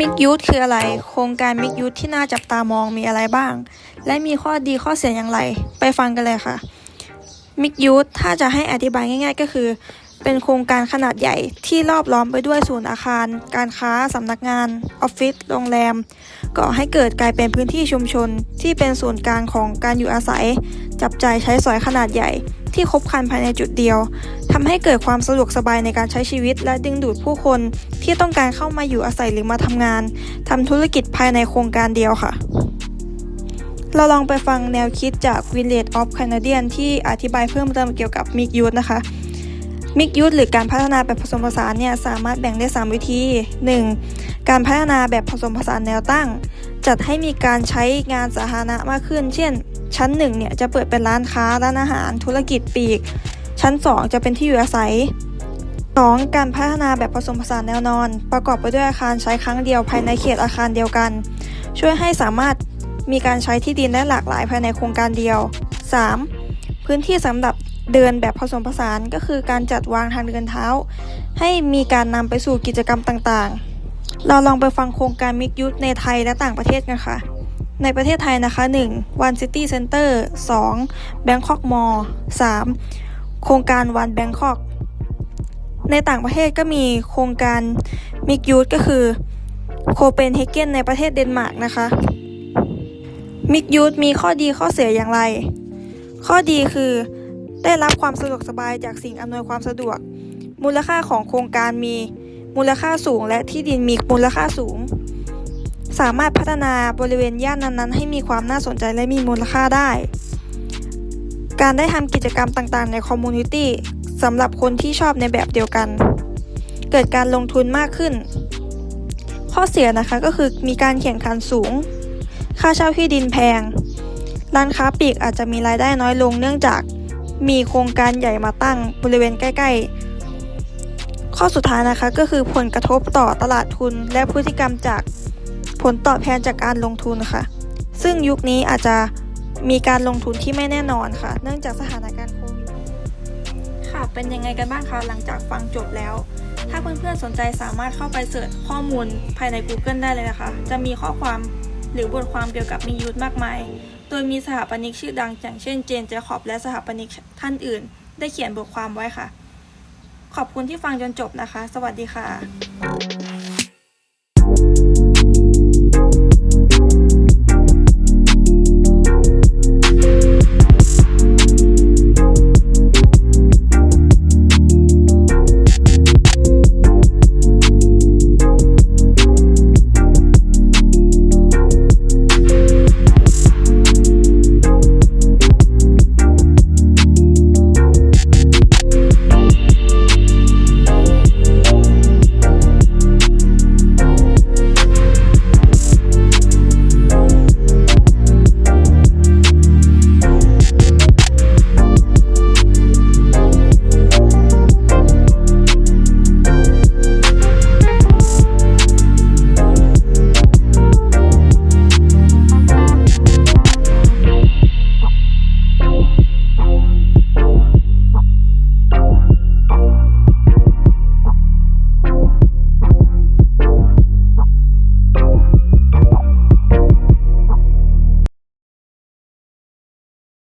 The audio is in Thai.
มิกยูทคืออะไร โครงการมิกยูทที่น่าจับตามองมีอะไรบ้าง และมีข้อดีข้อเสียอย่างไร ไปฟังกันเลยค่ะ มิกยูทถ้าจะให้อธิบายง่าย ๆ ก็คือ เป็นโครงการขนาดใหญ่ที่รอบล้อมไปด้วยศูนย์อาคาร การค้า สำนักงาน ออฟฟิศ โรงแรม ก่อให้เกิดกลายเป็นพื้นที่ชุมชน ที่เป็นศูนย์กลางของการอยู่อาศัย จับใจใช้สอยขนาดใหญ่ ที่คบคันภายในจุดเดียวทำให้เกิดความสะดวกสบายในการใช้ชีวิต และดึงดูดผู้คนที่ต้องการเข้ามาอยู่อาศัยหรือมาทำงานทำธุรกิจภายในโครงการเดียวค่ะ เราลองไปฟังแนวคิดจาก Village of Canadian ที่อธิบายเพิ่มเติมเกี่ยวกับ Mixed Use นะคะ Mixed Use หรือการพัฒนาแบบผสมผสานเนี่ยสามารถแบ่งได้ 3 วิธี 1. การพัฒนาแบบผสมผสานแนวตั้ง จัดให้มีการใช้งานสาธารณะมากขึ้น เช่น ชั้น1เนี่ยจะเปิดเป็นร้านค้าร้านอาหารธุรกิจปีก ชั้น 2 จะเป็นที่อยู่อาศัย 2. การพัฒนาแบบผสมผสานแนวนอน ประกอบไปด้วยอาคารใช้ครั้งเดียวภายในเขตอาคารเดียวกัน ช่วยให้สามารถมีการใช้ที่ดินได้หลากหลายภายในโครงการเดียว 3. พื้นที่สำหรับเดินแบบผสมผสานก็คือการจัดวางทางเดินเท้า ให้มีการนำไปสู่กิจกรรมต่างๆ เราลองไปฟังโครงการมิกยุทธในไทยและต่างประเทศกันค่ะ ในประเทศไทยนะคะ 1. One City Center 2. Bangkok Mall 3. โครงการ One Bangkok ในต่างประเทศก็มีโครงการมิกยูทก็คือโคเปนเฮเกนในประเทศเดนมาร์กนะคะมิกยูทมีข้อดีข้อเสียอย่างไร ข้อดีคือได้รับความสะดวกสบายจากสิ่งอำนวยความสะดวก มูลค่าของโครงการมีมูลค่าสูงและที่ดินมีมูลค่าสูง สามารถพัฒนาบริเวณย่านนั้นๆ ให้มีความน่าสนใจและมีมูลค่าได้ การได้ทำกิจกรรมต่างๆ ในคอมมูนิตี้สำหรับคนที่ชอบในแบบเดียวกัน เกิดการลงทุนมากขึ้น ข้อเสียนะคะก็คือมีการแข่งขันสูง ค่าเช่าที่ดินแพง ร้านค้าปลีกอาจจะมีรายได้น้อยลงเนื่องจากมีโครงการใหญ่มาตั้งบริเวณใกล้ ๆ ข้อสุดท้ายนะคะก็คือผลกระทบต่อตลาดทุนและพฤติกรรมจาก ผลตอบแทนจากการลงทุนค่ะ ซึ่งยุคนี้อาจจะมีการลงทุนที่ไม่แน่นอนค่ะ เนื่องจากสถานการณ์โควิด ค่ะ เป็นยังไงกันบ้างคะหลังจากฟังจบแล้ว ถ้าเพื่อนๆสนใจสามารถเข้าไปเสิร์ชข้อมูลภายใน Google ได้เลยนะคะ จะมีข้อความหรือบทความเกี่ยวกับมียูทมากมาย โดยมีสถาปนิกชื่อดัง อย่างเช่นเจนเจคอบและสถาปนิกท่านอื่น ได้เขียนบทความไว้ค่ะ ขอบคุณที่ฟังจนจบนะคะ สวัสดีค่ะ